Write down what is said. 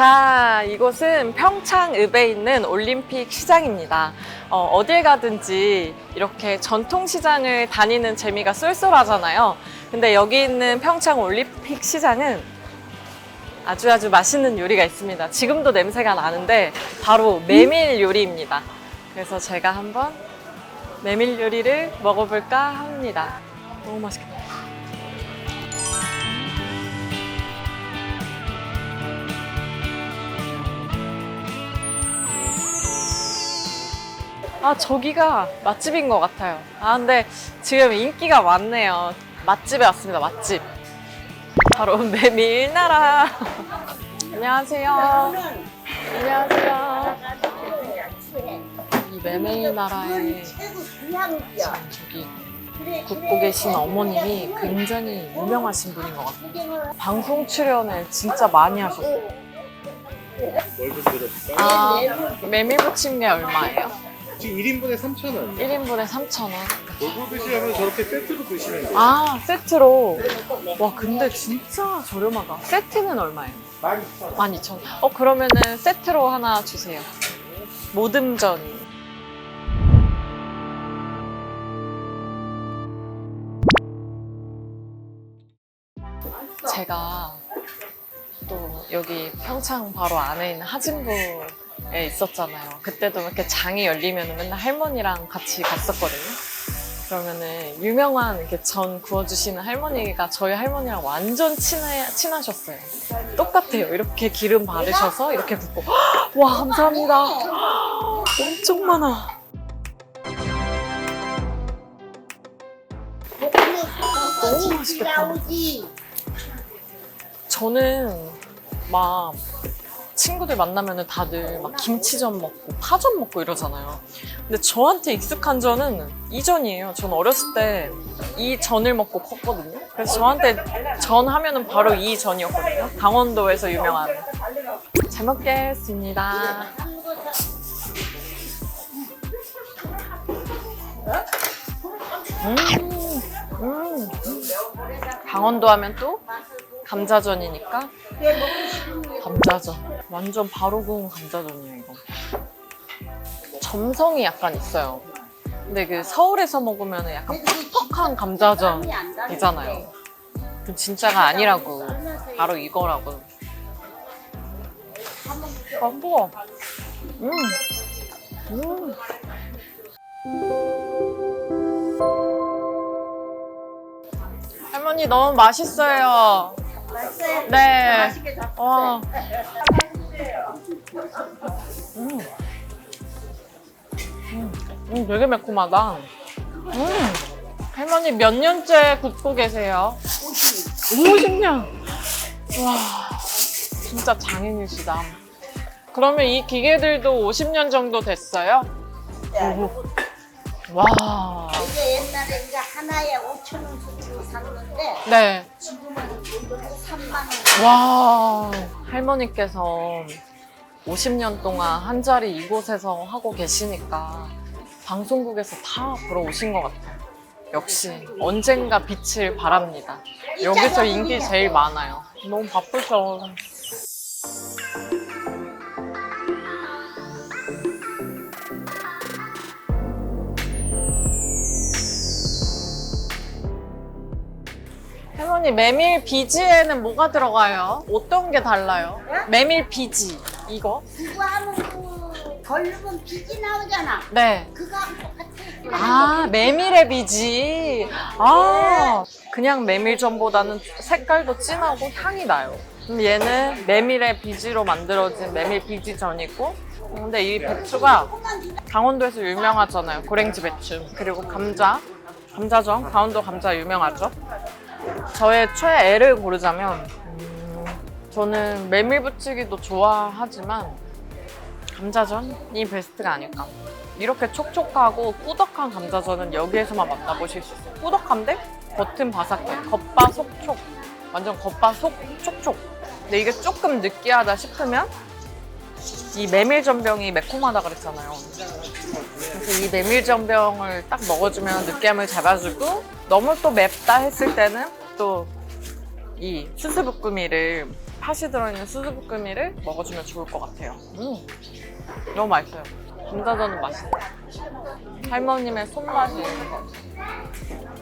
자, 이곳은 평창읍에 있는 올림픽 시장입니다. 어, 딜 가든지 이렇게 전통 시장을 다니는 재미가 쏠쏠하잖아요. 근데 여기 있는 평창 올림픽 시장은 아주 아주 맛있는 요리가 있습니다. 지금도 냄새가 나는데 바로 메밀 요리입니다. 그래서 제가 한번 메밀 요리를 먹어볼까 합니다. 너무 맛있겠다. 아, 저기가 맛집인 것 같아요. 아, 근데 지금 인기가 많네요. 맛집에 왔습니다, 맛집. 바로 메밀나라. 안녕하세요. 안녕하세요. 이 메밀나라에 저기 굽고 계신 어머님이 굉장히 유명하신 분인 것 같아요. 방송 출연을 진짜 많이 하셨어요. 아, 메밀 부침개 얼마예요? 지금 1인분에 3,000원. 1인분에 3,000원. 골고 드시려면 저렇게 세트로 드시면 돼요. 아, 세트로. 와, 근데 진짜 저렴하다. 세트는 얼마예요? 12,000원. 12,000원. 어, 그러면은 세트로 하나 주세요. 모듬전. 제가 또 여기 평창 바로 안에 있는 하진부 에 있었잖아요. 그때도 이렇게 장이 열리면 맨날 할머니랑 같이 갔었거든요. 그러면은 유명한 이렇게 전 구워주시는 할머니가 저희 할머니랑 완전 친해, 친하셨어요. 똑같아요. 이렇게 기름 바르셔서 이렇게 붓고. 와, 감사합니다. 엄청 많아. 너무 맛있겠다. 저는 막 친구들 만나면은 다들 막 김치전 먹고 파전 먹고 이러잖아요. 근데 저한테 익숙한 전은 이 전이에요. 전 어렸을 때 이 전을 먹고 컸거든요. 그래서 저한테 전 하면은 바로 이 전이었거든요. 강원도에서 유명한. 잘 먹겠습니다. 음, 음. 강원도 하면 또 감자전이니까 감자전. 완전 바로 구운 감자전이에요 이거. 점성이 약간 있어요. 근데 그 서울에서 먹으면 약간 퍽퍽한 감자전이잖아요. 그 진짜가 아니라고. 바로 이거라고. 아 먹어 음. 음. 할머니 너무 맛있어요? 네. 맛있게 잡 와. 음. 음, 음, 되게 매콤하다. 음. 할머니 몇 년째 굽고 계세요? 50년. 와, 진짜 장인이시다. 그러면 이 기계들도 50년 정도 됐어요? 오. 와. 이게 옛날에 이제 하나에 5천 원 샀는데 네. 지금은 이거 3만 원. 와, 할머니께서 50년 동안 한 자리 이곳에서 하고 계시니까 방송국에서 다 보러 오신 것 같아요. 역시 언젠가 빛을 바랍니다. 여기서 인기 제일 많아요. 너무 바쁘죠. 할머니 메밀 비지에는 뭐가 들어가요? 어떤 게 달라요? 메밀 비지 이거? 그거 하면 그 걸르면 비지 나오잖아. 네. 그거하고 똑같아. 아 메밀의 비지. 아 그냥 메밀전보다는 색깔도 진하고 향이 나요. 그럼 얘는 메밀의 비지로 만들어진 메밀 비지전이고, 근데 이 배추가 강원도에서 유명하잖아요. 고랭지 배추 그리고 감자, 감자전 강원도 감자 유명하죠. 저의 최애를 고르자면 음, 저는 메밀 부치기도 좋아하지만 감자전이 베스트가 아닐까. 이렇게 촉촉하고 꾸덕한 감자전은 여기에서만 만나보실 수 있어요. 꾸덕한데 겉은 바삭해. 겉바 속촉. 완전 겉바 속 촉촉. 근데 이게 조금 느끼하다 싶으면 이 메밀전병이 매콤하다 그랬잖아요. 그래서 이 메밀전병을 딱 먹어주면 느끼함을 잡아주고 너무 또 맵다 했을 때는 또 이 수수부꾸미를 팥이 들어있는 수수부꾸미를 먹어주면 좋을 것 같아요. 음, 너무 맛있어요. 감자전은 맛있다. 할머님의 손맛이 있는 것 같아요.